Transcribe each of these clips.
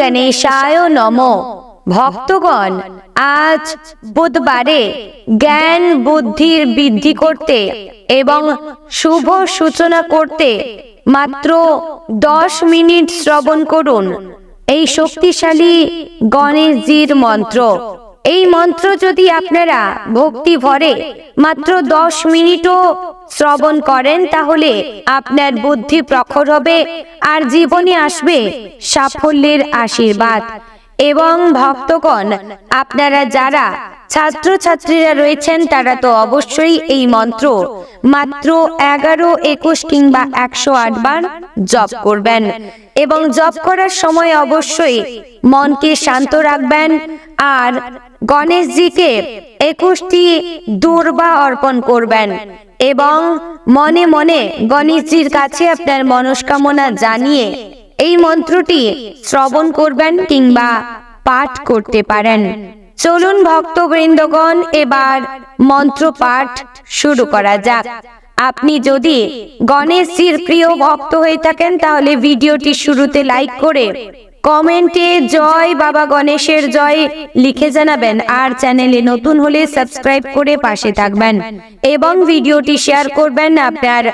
গণেশায় নম। ভক্তগণ, আজ বুধবারে জ্ঞান বুদ্ধির বৃদ্ধি করতে এবং শুভ সূচনা করতে মাত্র দশ মিনিট শ্রবণ করুন। এই শক্তিশালী গণেশজির মন্ত্র। এই মন্ত্র যদি আপনারা ভক্তি ভরে মাত্র দশ মিনিটও শ্রবণ করেন, তাহলে আপনার বুদ্ধি প্রখর হবে আর জীবনে আসবে সাফল্যের আশীর্বাদ। এবং ভক্তগণ, আপনারা যারা ছাত্রছাত্রীরা রয়েছেন, তারা তো অবশ্যই এই মন্ত্র। মাত্র এগারো একুশ কিংবা একশো আট বার জপ করবেন। এবং জপ করার সময় অবশ্যই মনকে শান্ত রাখবেন। আর গণেশজিকে একুশটি দুর্বা অর্পণ করবেন। এবং মনে মনে গণেশজির কাছে আপনার মনস্কামনা জানিয়ে এই মন্ত্রটি শ্রবণ করবেন কিংবা পাঠ করতে পারেন। চলুন ভক্তবৃন্দগণ, এবার মন্ত্র পাঠ শুরু করা যাক। আপনি যদি গণেশজির প্রিয় ভক্ত হয়ে থাকেন, তাহলে ভিডিওটি শুরুতে লাইক করে কমেন্টে জয় বাবা গণেশের জয় লিখে জানাবেন আর চ্যানেলে নতুন হলে সাবস্ক্রাইব করে পাশে থাকবেন এবং ভিডিওটি শেয়ার করবেন আপনার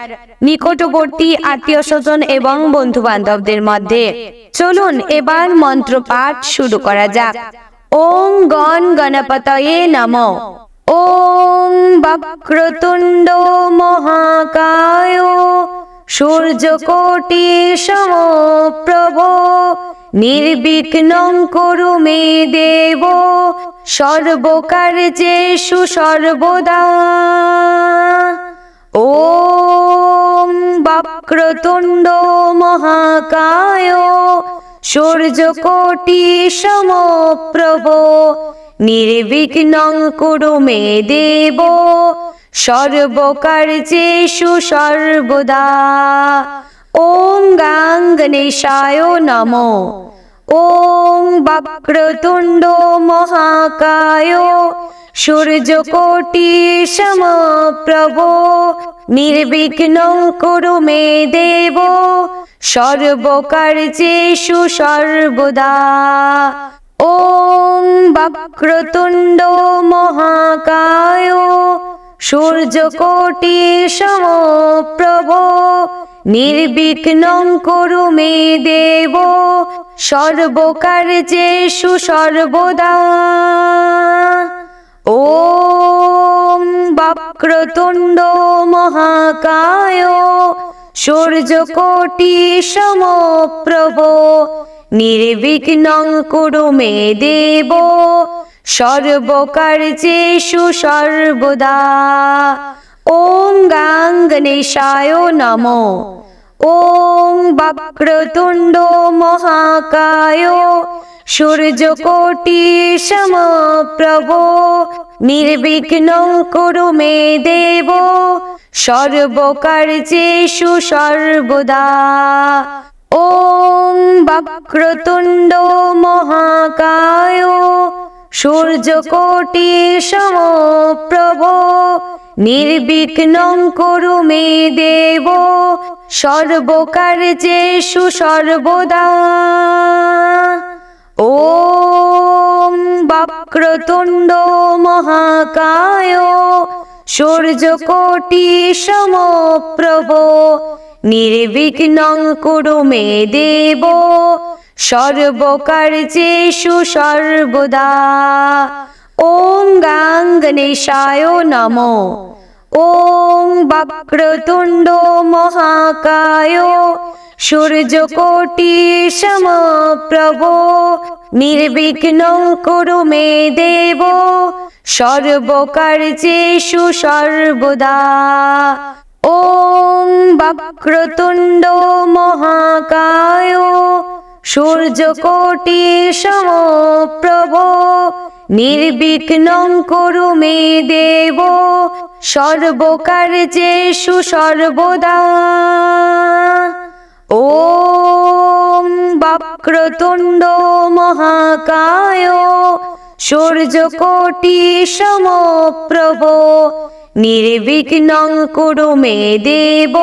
নিকটবর্তী আত্মীয় স্বজন এবং বন্ধু বান্ধবদের মধ্যে। চলুন এবার মন্ত্র পাঠ শুরু করা যাক। ওম গণ গণপতয়ে নম ওম বক্রতুণ্ড মহাকায় সূর্যকোটি সমপ্রভ নির্বিঘ্ন করু মে দেব সর্বকার্যেষু সর্বদা ওম বক্রতুণ্ড মহাকায় সূর্যকোটি সমপ্রভ নির্বিঘ্ন কুরু মে দেব সর্বকার্যেষু সর্বদা ওম গাঙ্গ নিশায় নম। ওম বক্রতুণ্ড মহাকায়। সূর্যকোটি সমপ্রভ। নির্বিঘ্ন কুরু মে দেব। সর্বকার্যেষু সর্বদা। ওম বক্রতুণ্ড মহাকায়। সূর্যকোটি সমপ্রভ। নির্বিঘ্ন করু মে দেব সর্বকার্যেষু সর্বদা। ওম বক্রতুণ্ড মহাকায়, সূর্যকোটি সমপ্রভ। নির্বিঘ্ন কুরু মে দেব সর্বকার্যেষু সর্বদা। ওম গাং গণেশায় নম ওম বক্রতুণ্ড মহাকায় সূর্যকোটি সমপ্রভ নির্বিঘ্ন কুরু মে দেব সর্বকার্যেষু সর্বদা ওম বক্রতুণ্ড মহাকায় সূর্যকোটি সমপ্রভ নির্বিঘ্ন করু মে দেব সর্বকার্যেষু সর্বদা। ওম বক্রতুণ্ড মহাকায়, সূর্যকোটি সমপ্রভ। নির্বিঘ্ন কুরু মে দেব সর্বকার্যেষু সর্বদা। ওম গাং গণেশায় নম ওম বক্রতুণ্ড মহাকায় সূর্যকোটি সমপ্রভ নির্বিঘ্ন কুরু মে দেব সর্বকার্যেষু সর্বদা ওম বক্রতুণ্ড মহাকায় সূর্যকোটি সমপ্রভ নির্বিঘ্ন করু মে দেব সর্বকার্যেষু সর্বদা। ওম বক্রতুণ্ড মহাকায়, সূর্যকোটি সমপ্রভ। নির্বিঘ্ন করু মে দেব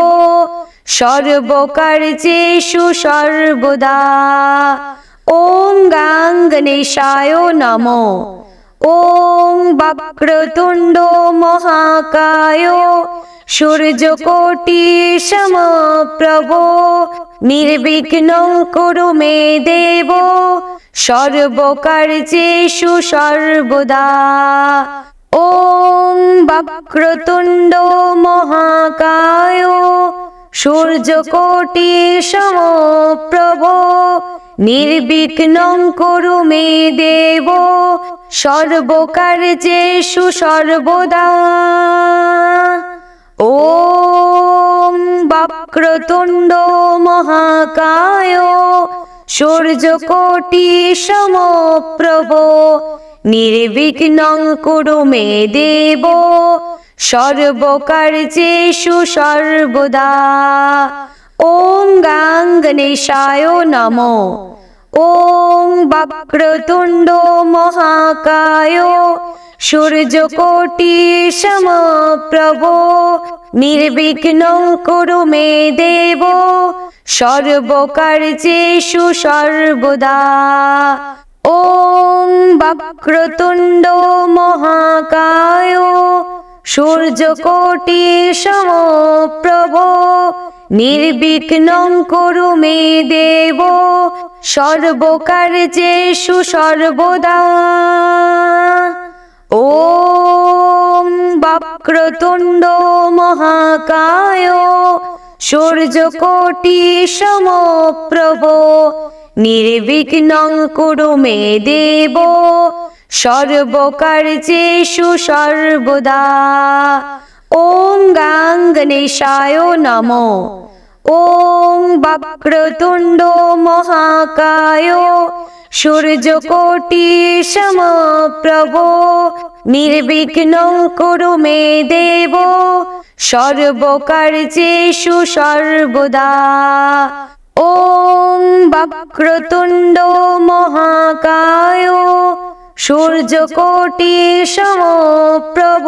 সর্বকার্যেষু সর্বদা। ওম গাং গণেশায় নমো ওম বক্রতুণ্ড মহাকায় সূর্যকোটি সমপ্রভ নির্বিঘ্ন কুরু মে দেব সর্বকার্যেষু সর্বদা ওম বক্রতুণ্ড মহাকায় সূর্যকোটি সমপ্রভ নির্বিঘ্ন কুরু মে দেব সর্বকার্যেষু সর্বদা। ওম বক্রতুণ্ড মহাকায়, সূর্যকোটি সমপ্রভ। নির্বিঘ্ন কুরু মে দেব সর্বকার্যেষু সর্বদা। ওম গাং গণেশায় নমো ওম বক্রতুণ্ড মহাকায় সূর্যকোটি সমপ্রভ নির্বিঘ্ন কুরু মে দেব সর্বকার্যেষু সর্বদা ওম বক্রতুণ্ড মহাকায় সূর্যকোটি সমপ্রভ নির্বিঘ্ন কুরু মে দেব সর্বকার্যেষু সর্বদা। ওম বক্রতুণ্ড মহাকায়, সূর্যকোটি সমপ্রভ, নির্বিঘ্ন কুরু মে দেব সর্বকার্যেষু সর্বদা। ওম গাং গণেশায় নমো ওম বক্রতুণ্ড মহাকায় সূর্যকোটি সমপ্রভ নির্বিঘ্ন কুরু মে দেব সর্বকার্যেষু সর্বদা ওম বক্রতুণ্ড মহাকায় সূর্যকোটি সমপ্রভ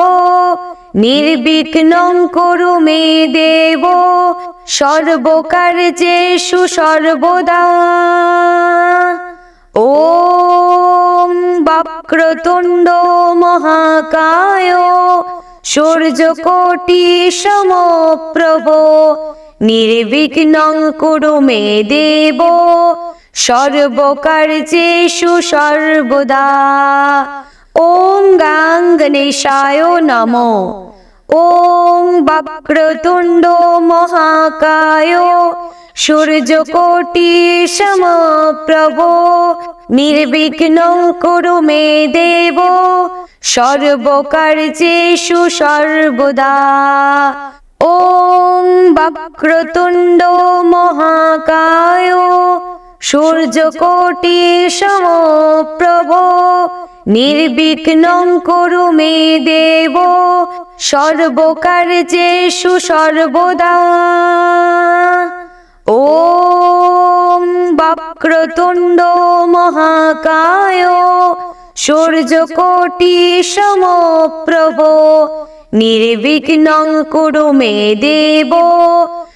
নির্বিঘ্ন কুরু মে দেব সর্বকার্যেষু সর্বদা। ওম বক্রতুণ্ড মহাকায়, সূর্যকোটি সমপ্রভ। নির্বিঘ্ন কুরু মে দেব সর্বকার্যেষু সর্বদা। ওম গাং গণেশায় নমো ওম বক্রতুণ্ড মহাকায় সূর্যকোটি সমপ্রভ নির্বিঘ্ন কুরু মে দেব সর্বকার্যেষু সর্বদা ওম বক্রতুণ্ড মহাকায় সূর্যকোটি সমপ্রভ নির্বিঘ্ন কুরু মে দেব সর্বকার্যেষু সর্বদা। ওম বক্রতুণ্ড মহাকায়, সূর্যকোটি সমপ্রভ। নির্বিঘ্ন কুরু মে দেব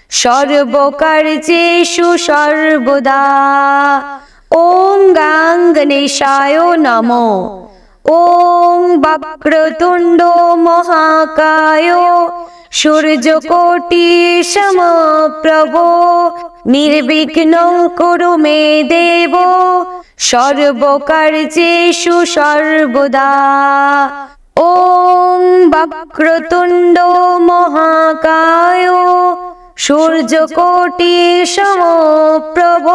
সর্বকার্যেষু সর্বদা। ওম গাং গণেশায় নমো ওম বক্রতুণ্ড মহাকায় সূর্যকোটি সমপ্রভ নির্বিঘ্ন কুরু মে দেব সর্বকার্যেষু সর্বদা ওম বক্রতুণ্ড মহাকায় সূর্যকোটি সমপ্রভ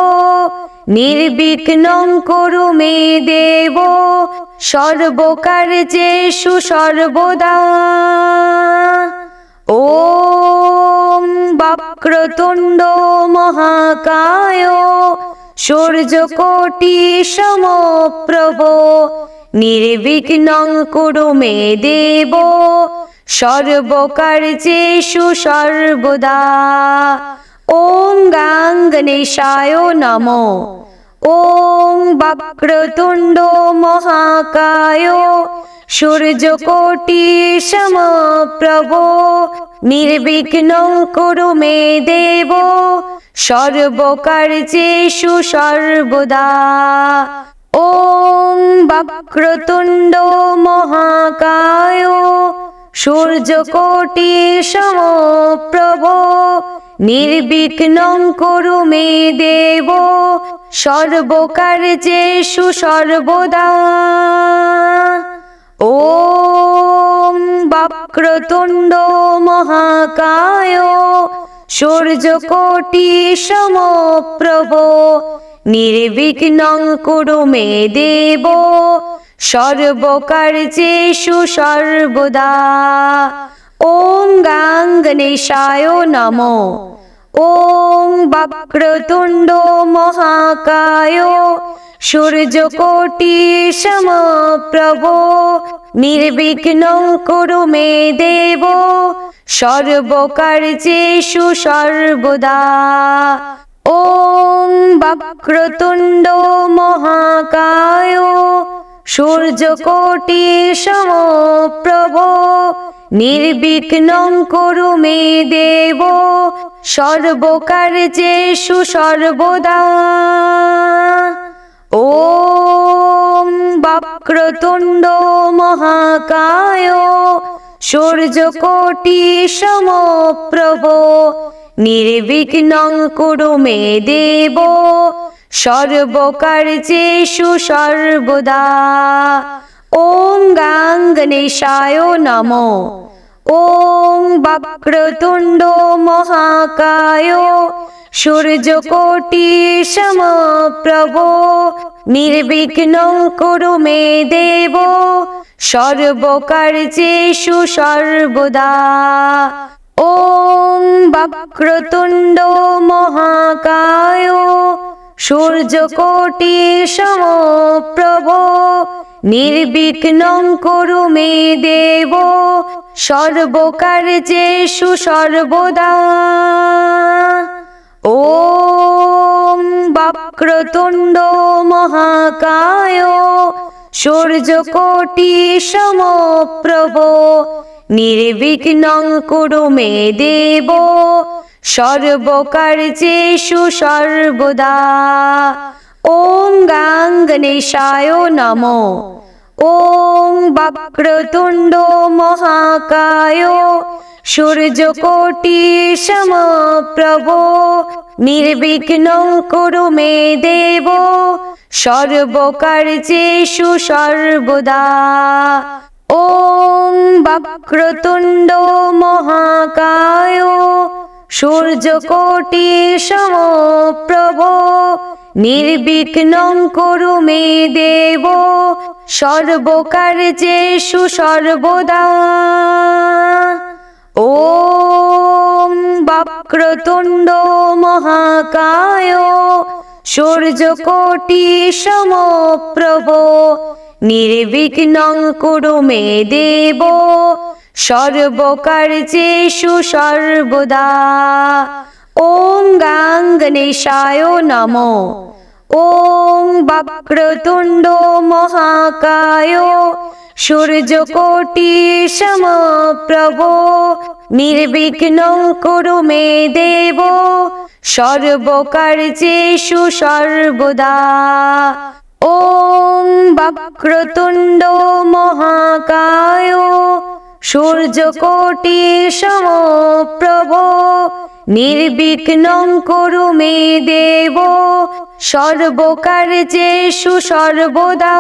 নির্বিঘ্ন কুরু মে দেব সর্বকার্যেষু সর্বদা। ওম বক্রতুণ্ড মহাকায়, সূর্যকোটি সমপ্রভ। নির্বিঘ্ন কুরু মে দেব সর্বকার্যেষু সর্বদা। ওম গাং গণেশায় নমো ওম বক্রতুণ্ড মহাকায় সূর্যকোটি সমপ্রভ নির্বিঘ্ন করু মে দেব সর্বকার্যেষু সর্বদা ওম বক্রতুণ্ড মহাকায় সূর্যকোটি সমপ্রভ নির্বিঘ্ন করু মে দেব সর্বকার্যেষু সর্বদা। ওম বক্রতুণ্ড মহাকায়, সূর্যকোটি সমপ্রভ। নির্বিঘ্ন কুরু মে দেব সর্বকার্যেষু সর্বদা। ওম গাঙ্গনেশায় নমো ওম বক্রতুণ্ড মহাকায় সূর্যকোটি সমপ্রভ নির্বিঘ্ন কুরু মে দেব সর্বকার্যেষু সর্বদা ওম বক্রতুণ্ড মহাকায় সূর্যকোটি সমপ্রভ নির্বিঘ্ন করু মে দেব সর্বকার্যেষু সর্বদা। ওম বক্রতুণ্ড মহাকায়, সূর্যকোটি সমপ্রভ। নির্বিঘ্ন করু মে দেব সর্বকার্যেষু সর্বদা। ওম গাঙ্গনেশায় নমো ওম বক্রতুণ্ড মহাকায় সূর্যকোটি সমপ্রভ নির্বিঘ্ন করু মে দেব সর্বকার্যেষু সর্বদা ওম বক্রতুণ্ড মহাকায় সূর্যকোটি সমপ্রভ নির্বিঘ্ন করু মে দেব সর্বকার্যেষু সর্বদা। ওম বক্রতুণ্ড মহাকায়, সূর্যকোটি সমপ্রভ। নির্বিঘ্ন করু মে দেব সর্বকার্যেষু সর্বদা। ওম গাঙ্গনেশায় নমো ওম বক্রতুণ্ড মহাকায় সূর্যকোটি সমপ্রভ নির্বিঘ্ন করু মে দেব সর্বকার্যেষু সর্বদা ওম বক্রতুণ্ড মহাকায় সূর্যকোটি সমপ্রভ নির্বিঘ্ন করু মে দেব সর্বকার্যেষু সর্বদা। ওম বক্রতুণ্ড মহাকায় সূর্যকোটি সমপ্রভ। নির্বিঘ্ন করু মে দেব সর্বকার্যেষু সর্বদা। ওম গাঙ্গনেশায় নমো ওম বক্রতুণ্ড মহাকায় সূর্যকোটি সমপ্রভ নির্বিঘ্ন করু মে দেব সর্বকার্যেষু সর্বদা ওম বক্রতুণ্ড মহাকায় সূর্যকোটি সমপ্রভ নির্বিঘ্ন করু মে দেব সর্বকার্যেষু সর্বদা।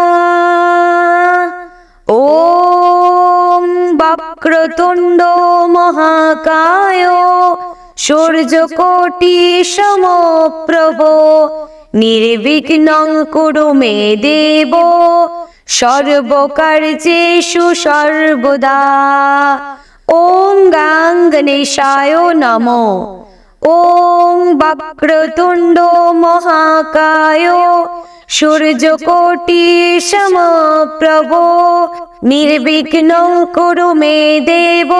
ওম বক্রতুণ্ড মহাকায়, সূর্যকোটি সমপ্রভ। নির্বিঘ্ন করু মে দেব সর্বকার্যেষু সর্বদা। ওম গাঙ্গনেশায় নমো ওম বক্রতুণ্ড মহাকায় সূর্যকোটি সমপ্রভ নির্বিঘ্ন করু মে দেব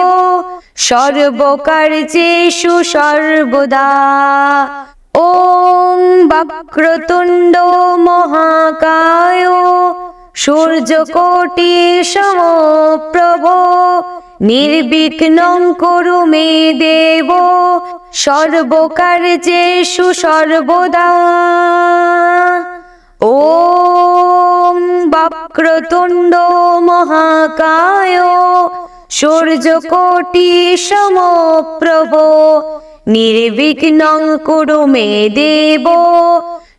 সর্বকার্যেষু সর্বদা ওম বক্রতুণ্ড মহাকায় সূর্যকোটি সমপ্রভ নির্বিঘ্নং কুরু মে দেব সর্বকার্যেষু সর্বদা। ওম বক্রতুণ্ড মহাকায়, সূর্যকোটি সমপ্রভ। নির্বিঘ্নং কুরু মে দেব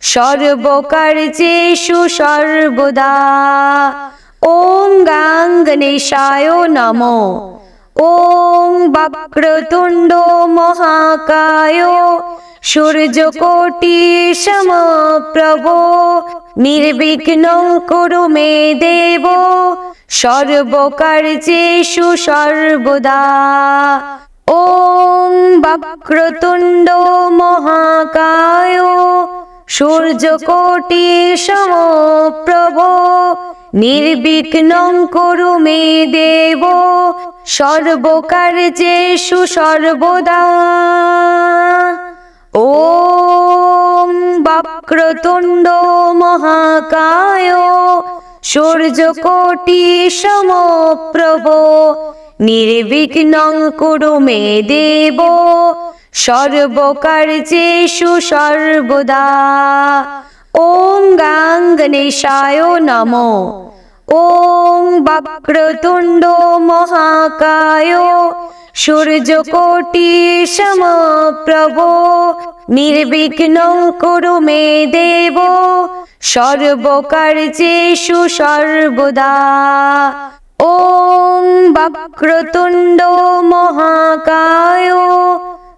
সর্বকার্যেষু সর্বদা। ওম গাং গণেশায় নমো ওম বক্রতুণ্ড মহাকায় সূর্যকোটি সমপ্রভ নির্বিঘ্নং কুরু মে দেব সর্বকার্যেষু সর্বদা ওম বক্রতুণ্ড মহাকায় সূর্যকোটি সমপ্রভ নির্বিঘ্নং কুরু মে দেব সর্বকার্যেষু সর্বদা। ওম বক্রতুণ্ড মহাকায়, সূর্যকোটি সমপ্রভ। নির্বিঘ্নং কুরু মে দেব সর্বকার্যেষু সর্বদা। ওম গাং গণেশায় নমো ওম বক্রতুণ্ড মহাকায় সূর্যকোটি সমপ্রভ নির্বিঘ্নং কুরু মে দেব সর্বকার্যেষু সর্বদা ওম বক্রতুণ্ড মহাকায়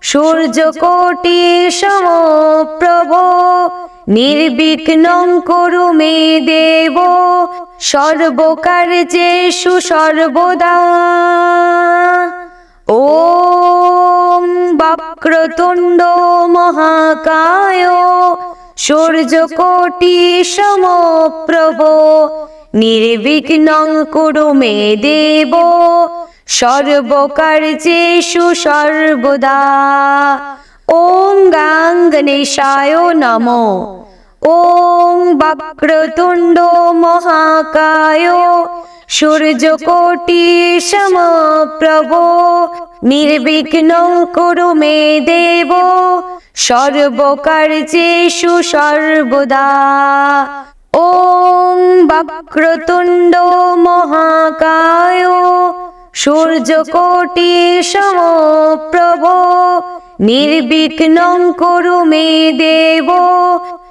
সূর্যকোটি সমপ্রভ নির্বিঘ্নং কুরু মে দেব সর্বকার্যেষু সর্বদা। ওম বক্রতুণ্ড মহাকায়, সূর্যকোটি সমপ্রভ। নির্বিঘ্নং কুরু মে দেব সর্বকার্যেষু সর্বদা। ওম গাং গণেশায় নমো ওম বক্রতুণ্ড মহাকায় সূর্যকোটি সমপ্রভ নির্বিঘ্নং কুরু মে দেব সর্বকার্যেষু সর্বদা ওম বক্রতুণ্ড মহাকায় সূর্যকোটি সমপ্রভ নির্বিঘ্নং কুরু মে দেব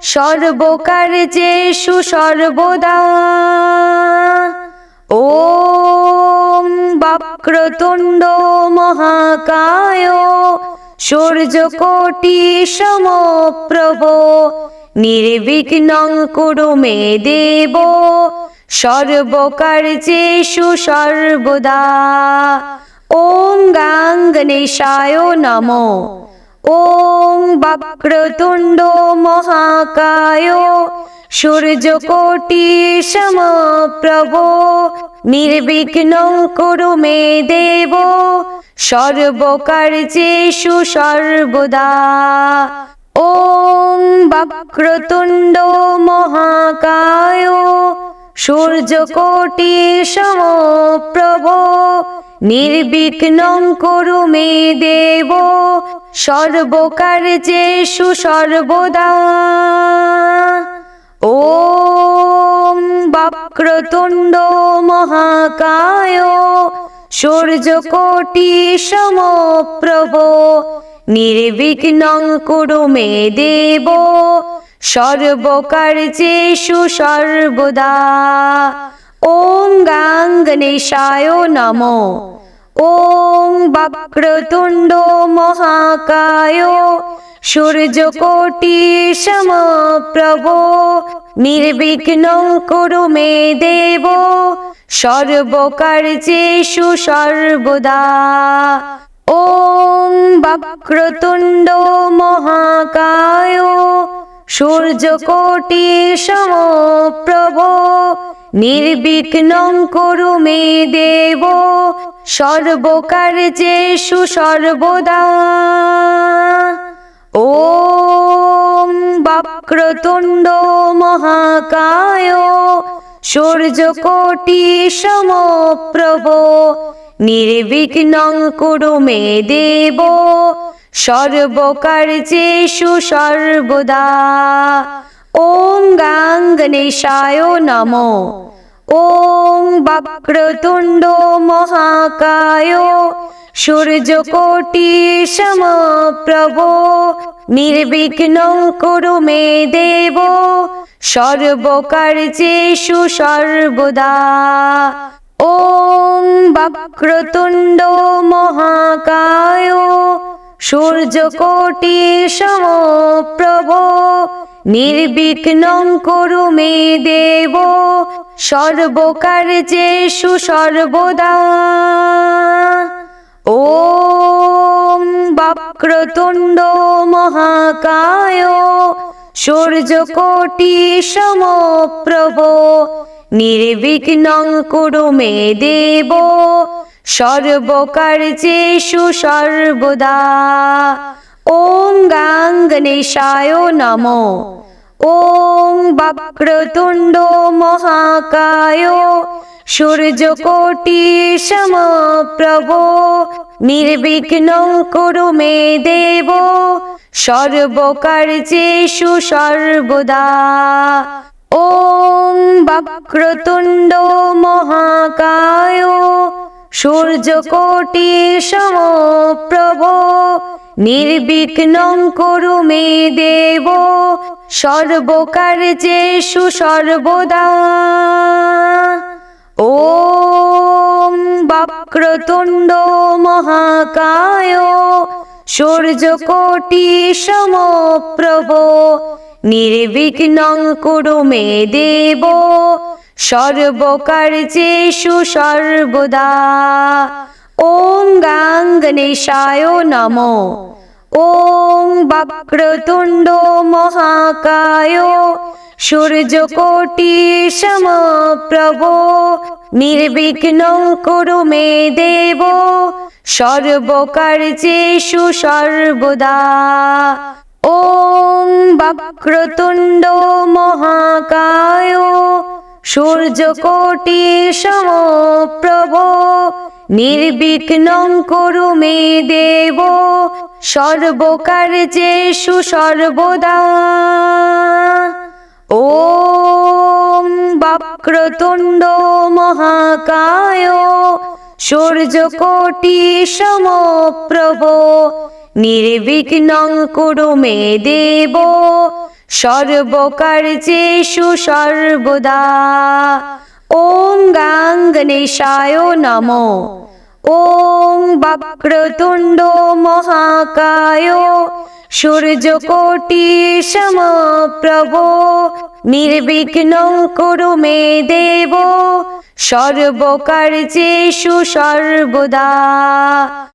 সর্বকার্যেষু সর্বদা। ওম বক্রতুণ্ড মহাকায়, সূর্যকোটি সমপ্রভ। নির্বিঘ্নং কুরু মে দেব সর্বকার্যেষু সর্বদা। ওম গাং গণেশায় নমো ওম বক্রতুণ্ড মহাকায় সূর্যকোটি সমপ্রভ নির্বিঘ্নং কুরু মে দেব সর্বকার্যেষু সর্বদা ওম বক্রতুণ্ড মহাকায় সূর্যকোটি সমপ্রভ নির্বিঘ্নং কুরু মে দেব সর্বকার্যেষু সর্বদা। ওম বক্রতুণ্ড মহাকায়, সূর্যকোটি সমপ্রভ। নির্বিঘ্নং কুরু মে দেব সর্বকার্যেষু সর্বদা। ওম গাং গণেশায় নমো ওম বক্রতুণ্ড মহাকায় সূর্যকোটি সমপ্রভ নির্বিঘ্নং কুরু মে দেব সর্বকার্যেষু সর্বদা ওম বক্রতুণ্ড মহাকায় সূর্যকোটি সমপ্রভ নির্বিঘ্নং কুরু মে দেব সর্বকার্যেষু সর্বদা। ওম বক্রতুণ্ড মহাকায়, সূর্যকোটি সমপ্রভ। নির্বিঘ্নং কুরু মে দেব সর্বকার্যেষু সর্বদা। ওম গাং গণেশায় নমো ওম বক্রতুণ্ড মহাকায় সূর্যকোটি সমপ্রভ নির্বিঘ্নং কুরু মে দেব সর্বকার্যেষু সর্বদা ওম বক্রতুণ্ড মহাকায় সূর্যকোটি সমপ্রভ নির্বিঘ্নং কুরু মে দেব সর্বকার্যেষু সর্বদা। ওম বক্রতুণ্ড মহাকায়, সূর্যকোটি সমপ্রভ। নির্বিঘ্নং কুরু মে দেব সর্বকার্যেষু সর্বদা। ওম গাং গণেশায় ওম বক্রতুণ্ড মহাকায়। সূর্যকোটি সমপ্রভ নির্বিঘ্নং কুরু মে দেব। সর্বকার্যেষু সর্বদা। ওম বক্রতুণ্ড মহাকায়। সূর্যকোটি সমপ্রভ নির্বিঘ্নং কুরু মে দেব সর্বকার্যেষু সর্বদা। ওম বক্রতুণ্ড মহাকায়, সূর্যকোটি সমপ্রভ। নির্বিঘ্নং কুরু মে দেব সর্বকার্যেষু সর্বদা। ওম গাং গণেশায় নমো ওম বক্রতুণ্ড মহাকায় সূর্যকোটি সমপ্রভ নির্বিঘ্নং কুরু মে দেব সর্বকার্যেষু সর্বদা ওম বক্রতুণ্ড মহাকায় সূর্যকোটি সমপ্রভ নির্বিঘ্নং কুরু মে দেব সর্বকার্যেষু সর্বদা। ওম বক্রতুণ্ড মহাকায় সূর্যকোটি সমপ্রভ। নির্বিঘ্নং কুরু মে দেব সর্বকার্যেষু সর্বদা। ওম গাং গণেশায় নম ওম বক্রতুণ্ড মহাকায় সূর্যকোটি সমপ্রভ নির্বিঘ্ন কুরু মে দেব সর্বকার্যেষু সর্বদা